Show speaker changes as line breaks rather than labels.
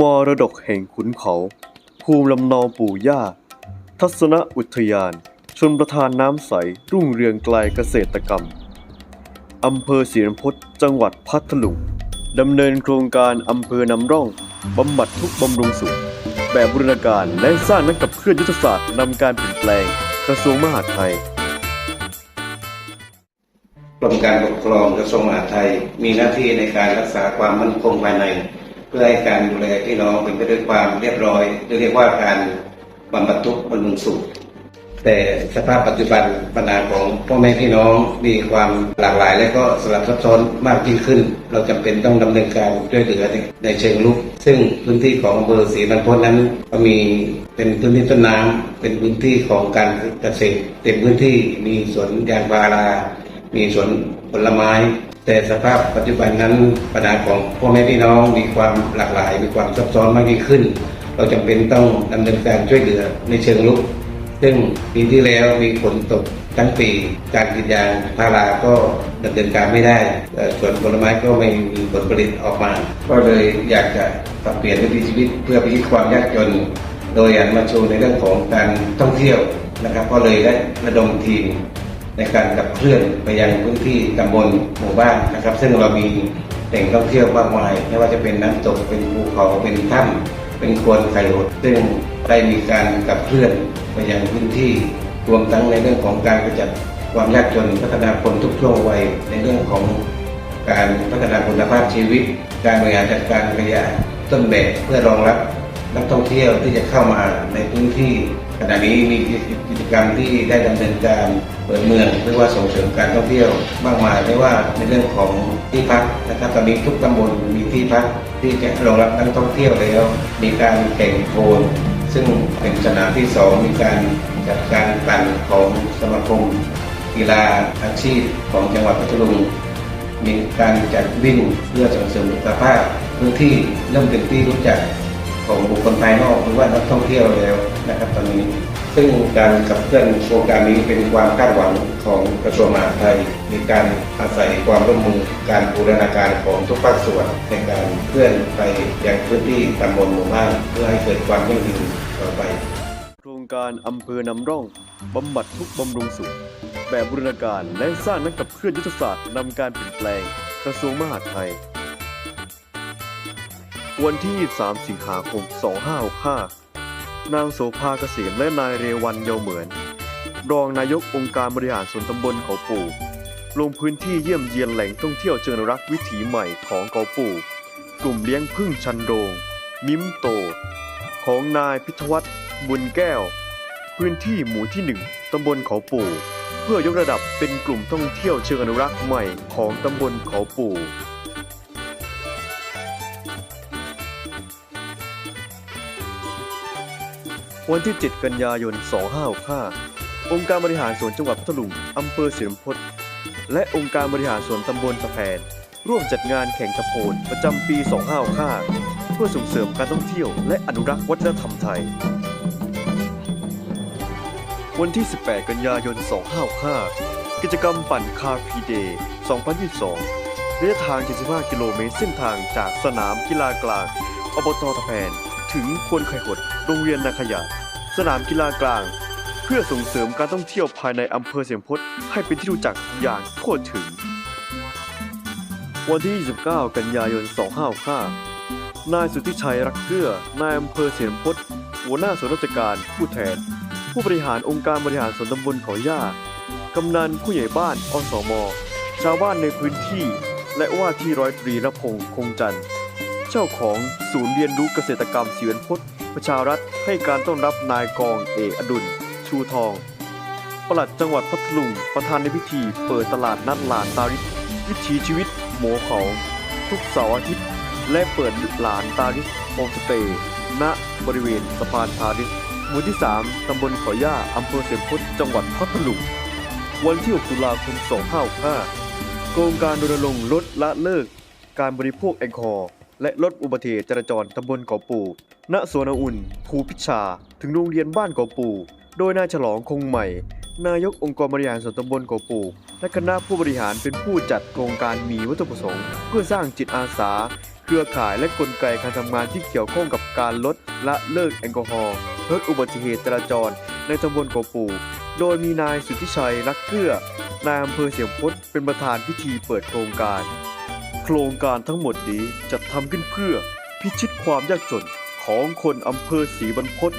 มรดกแห่งขุนเขา ภูมิลำเนาปู่ย่า ทัศนอุทยาน ชนประทานน้ำใส รุ่งเรืองไกลเกษตรกรรม อำเภอศรีนพตจังหวัดพัทลุงดำเนินโครงการอำเภอนำร่อง บำบัดทุกบำรุงสุข แบบบูรณาการและสร้างนักกับเคลื่อนยุทธศาสตร์นำการเปลี่ยนแปลง กระทรวงมหาดไทย
กรมการปกครองกระทรวงมหาดไทย มีหน้าที่ในการรักษาความมั่นคงภายใน พื่อให้การดูแลพี่น้องเป็นไปด้วยความเรียบร้อยเรียกว่าการบำบัดทุกข์บำรุงสุขแต่สภาพปัจจุบันปัญหาของพ่อแม่พี่น้องมีความหลากหลาย และก็สลับซับซ้อนมากยิ่งขึ้น เราจำเป็นต้องดำเนินการช่วยเหลือในในเชิงลุก ซึ่งพื้นที่ของอำเภอศรีบรรพตนั้น ก็มีเป็นพื้นที่ต้นน้ำเป็นพื้นที่ของการเกษตรเต็มพื้นที่มีสวนยางพารา มีสวน ผลไม้ แต่สภาพปัจจุบันนั้นปัญหาของพ่อแม่พี่น้องมีความหลากหลาย มีความซับซ้อนมากยิ่งขึ้น เราจำเป็นต้องดำเนินการช่วยเหลือในเชิงลุก ซึ่งปีที่แล้วมีฝนตกทั้งปีการกรีดยางพาราก็ดำเนินการไม่ได้เอ่วนผลไม้ก็ไม่มีผลผลิตออกมา ก็เลยอยากจะปรับเปลี่ยนวิถีชีวิตเพื่อพิชิตความยากจน โดยหันมาชูในเรื่องของการท่องเที่ยวนะครับ ก็เลยได้ระดมทีม ในการขับเคลื่อนไปยังพื้นที่ตำบลหมู่บ้านนะครับ ซึ่งเรามีแหล่งท่องเที่ยวมากมายไม่ว่าจะเป็นน้ำตกเป็นภูเขาเป็นถ้ำเป็นควนไข่หดซึ่งได้มีการขับเคลื่อนไปยังพื้นที่รวมทั้งในเรื่องของการกระจัดความยากจนพัฒนาคนทุกช่วงวัยในเรื่องของการพัฒนาคุณภาพชีวิต การบริหารจัดการขยะต้นแบบเพื่อรองรับนักท่องเที่ยวที่จะเข้ามาในพื้นที่ ขณะนี้มีกิจกรรมที่ได้ดำเนินการเปิดเมืองหรือว่าส่งเสริมการท่องเที่ยวมากมายไม่ว่าในเรื่องของที่พักนะครับตอนนี้ทุกตำบลมีที่พักที่จะรองรับนักท่องเที่ยวแล้ว มีการแข่งโคลนซึ่งเป็นสนามที่สองมีการจัดการปั่นของสมาคม กีฬาอาชีพของจังหวัดพัทลุงมีการจัดวิ่งเพื่อส่งเสริมสุขภาพพื้นที่เริ่มเป็นที่รู้จักของบุคคลภายนอกหรือว่านักท่องเที่ยวแล้ว นะครับตอนนี้ ซึ่งการขับเคลื่อนโครงการนี้เป็นความคาดหวังของกระทรวงมหาดไทยมีการอาศัยความร่วมมือการบูรณาการของทุกภาคส่วนในการเคลื่อนไปยังพื้นที่ตำบลหมู่บ้านเพื่อให้เกิดความยั่งยืนต่อไป
โครงการอำเภอนำร่องบำบัดทุกบำรุงสุข แบบบูรณาการและสร้างนักกับเคลื่อนยุทธศาสตร์นำการเปลี่ยนแปลง กระทรวงมหาดไทยวันที่ 3 สิงหาคม 2565 นางโสภาเกษมและนายเรวันเยาเหมือน รองนายกองค์การบริหารส่วนตำบลเขาปู่ ลงพื้นที่เยี่ยมเยียนแหล่งท่องเที่ยวเชิงอนุรักษ์วิถีใหม่ของเขาปู่ กลุ่มเลี้ยงพึ่งชันโรง มิมโต ของนายพิทวัฒน์บุญแก้ว พื้นที่หมู่ที่หนึ่งตำบลเขาปู่ เพื่อยกระดับเป็นกลุ่มท่องเที่ยวเชิงอนุรักษ์ใหม่ของตำบลเขาปู่ วันที่ 7 กันยายน 2565 องค์การบริหารส่วนจังหวัดพัทลุงอำเภอเสริมพตและองค์การบริหารส่วนตำบลตะแพนร่วมจัดงานแข่งตะโพนประจำปี 2565 เพื่อส่งเสริมการท่องเที่ยวและอนุรักษ์วัฒนธรรมไทย วันที่ 18 กันยายน 2565 กิจกรรมปั่นคาร์พีเดย์ 2022 ระยะทาง 75 กิโลเมตรเส้นทางจากสนามกีฬากลางอบตตะแพน ถึงควนไข่หด โรงเรียนนาขยะสนามกีฬากลาง เพื่อส่งเสริมการท่องเที่ยวภายในอำเภอเสียงพดให้เป็นที่รู้จักอย่างทั่วถึง วันที่ 29 กันยายน 2565 นายสุทธิชัยรักเกื้อนายอำเภอเสียงพดหัวหน้าส่วนราชการผู้แทน ผู้บริหารองค์การบริหารส่วนตำบลเขาย่ากำนันผู้ใหญ่บ้านอสม ชาวบ้านในพื้นที่ และว่าที่ร้อยตรีรพงษ์คงจันทร์ เจ้าของศูนย์เรียนรู้เกษตรกรรมศิวนพจน์ประชารัฐให้การต้อนรับนายกองเอกอดุล ชูทอง ปลัดจังหวัดพัทลุง ประธานในพิธีเปิดตลาดนัดหลานตาริสวิถีชีวิตหมูเขา ทุกเสาร์อาทิตย์ และเปิดหลานตาริสโฮมสเตย์ณบริเวณสะพานตาริสหมู่ที่ 3 ตำบลขอย่าอำเภอเสียงพดจังหวัดพัทลุง วันที่ 6 ตุลาคม 2565โครงการรณรงค์ลดละเลิกการบริโภคแอลกอฮอล์ และลดอุบัติเหตุจราจรตำบลเกาะปูณสวนอุ่น ภูพิชา ถึงโรงเรียนบ้านเกาะปู โดยนายฉลองคงใหม่ นายกองค์กรบริหารส่วนตำบลเกาะปู และคณะผู้บริหารเป็นผู้จัดโครงการมีวัตถุประสงค์ เพื่อสร้างจิตอาสา เครือข่ายและกลไกการทำงานที่เกี่ยวข้องกับการลดละเลิกแอลกอฮอล์ลดอุบัติเหตุจราจร ในตำบลเกาะปู โดยมีนายสุทธิชัยรักเกื้อนายอำเภอเสียงพดเป็นประธานพิธีเปิดโครงการ โครงการทั้งหมดนี้จัดทำขึ้นเพื่อพิชิตความยากจนของคนอำเภอศรีบรรพต